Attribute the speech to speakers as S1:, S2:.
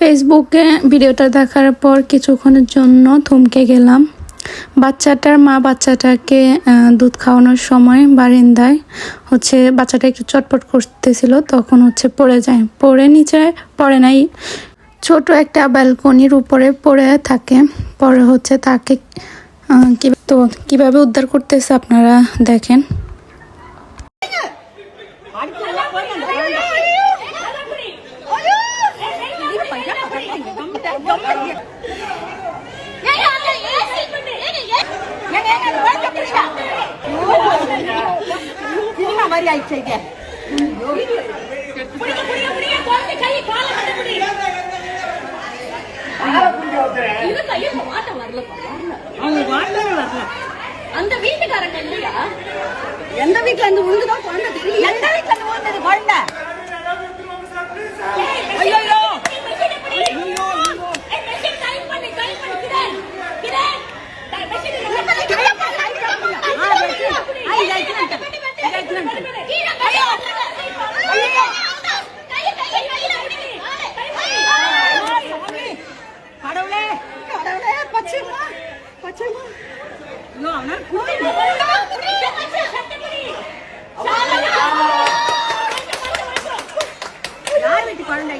S1: ফেসবুকে ভিডিওটা দেখার পর কিছুক্ষণের জন্য থমকে গেলাম বাচ্চাটার মা বাচ্চাটাকে দুধ খাওয়ানোর সময় বারিন্দায় হচ্ছে বাচ্চাটা একটু চটপট করতেছিল তখন হচ্ছে পড়ে যায় পড়ে নিচে পড়ে নাই ছোট একটা ব্যালকনির উপরে পড়ে থাকে পরে হচ্ছে তাকে তো কীভাবে উদ্ধার করতেছে আপনারা দেখেন
S2: மாதிரி ஆயிடுச்சு
S3: அந்த வீட்டுக்காரங்க இல்லையா?
S2: எந்த வீட்டுல இருந்து விழுந்துதான் குழந்தை தெரியல. எந்த வீட்டுல இருந்து குழந்தை யார் வீட்டு குழந்தை